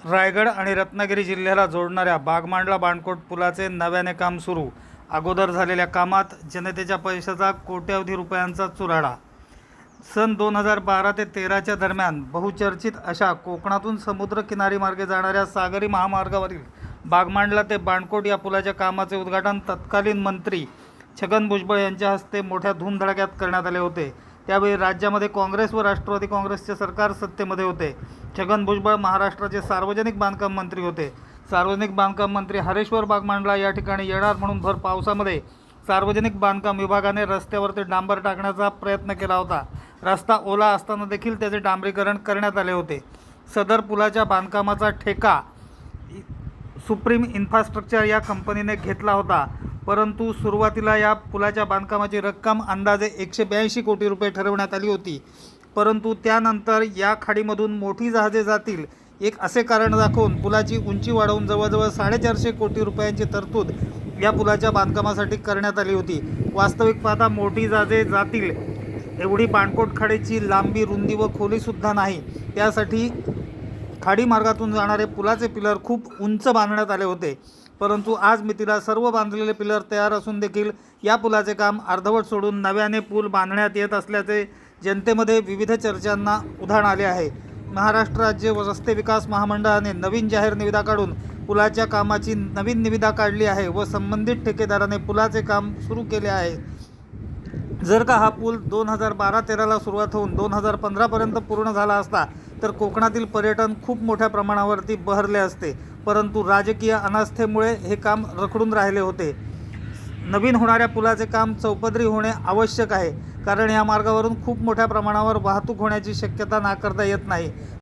रायगड आणि रत्नागिरी जिल्ह्याला जोडणाऱ्या बागमांडला बाणकोट पुलाचे नव्याने काम सुरू. अगोदर झालेल्या कामात जनतेच्या पैशाचा कोट्यवधी रुपयांचा चुराडा. सन दोन हजार बारा ते तेराच्या दरम्यान बहुचर्चित अशा कोकणातून समुद्रकिनारी मार्गे जाणाऱ्या सागरी महामार्गावरील बागमांडला ते बाणकोट या पुलाच्या कामाचे उद्घाटन तत्कालीन मंत्री छगन भुजबळ यांच्या हस्ते मोठ्या धूमधडाक्यात करण्यात आले होते. त्यावेळी राज्यामध्ये काँग्रेस व राष्ट्रवादी काँग्रेसचे सरकार सत्तेमध्ये होते. छगन भुजबळ महाराष्ट्राचे सार्वजनिक बांधकाम मंत्री होते. सार्वजनिक बांधकाम मंत्री हरेश्वर बागमांडला या ठिकाणी येणार म्हणून भर पावसामध्ये सार्वजनिक बांधकाम विभागाने रस्त्यावरती डांबर टाकण्याचा प्रयत्न केला होता. रस्ता ओला असताना देखील त्याचे डांबरीकरण करण्यात आले होते. सदर पुलाच्या बांधकामाचा ठेका सुप्रीम इन्फ्रास्ट्रक्चर या कंपनीने घेतला होता. परंतु सुरुवातीला या पुलाच्या बांधकामाची रक्कम अंदाजे एकशे ब्याऐंशी कोटी रुपये ठरवण्यात आली होती. परंतु त्यानंतर या खाडीमधून मोठी जहाजे जातील एक असे कारण दाखवून पुलाची उंची वाढवून जवळजवळ साडेचारशे कोटी रुपयांची तरतूद या पुलाच्या बांधकामासाठी करण्यात आली होती. वास्तविक पाहता मोठी जहाजे जातील एवढी पाणकोट खाडीची लांबी रुंदी व खोलीसुद्धा नाही. त्यासाठी खाडी मार्गातून जाणारे पुलाचे पिलर खूप उंच बांधण्यात आले होते. परंतु आज मितीला सर्व बांधलेले पिलर तयार असून देखील या पुलाचे काम अर्धवट सोडून नव्याने पूल बांधण्यात येत असल्याचे जनतेमध्ये विविध चर्चांना उधाण आले आहे. महाराष्ट्र राज्य व रस्ते विकास महामंडळाने नवीन जाहीर निविदा काढून पुलाच्या कामाची नवीन निविदा काढली आहे व संबंधित ठेकेदाराने पुलाचे काम सुरू केले आहे. जर का हा पूल दोन हजार बारा तेराला सुरुवात होऊन दोन हजार पंधरापर्यंत पूर्ण झाला असता तर कोकणातील पर्यटन खूप मोठ्या प्रमाणावरती बहरले असते परंतु राजकीय अनास्थेमुळे हे काम रखडून राहिले होते. नवीन होणाऱ्या पुलाचे काम चौपदरी होणे आवश्यक आहे कारण या मार्गावरून खूप मोठ्या प्रमाणावर वाहतूक होण्याची शक्यता नाकारता येत नाही.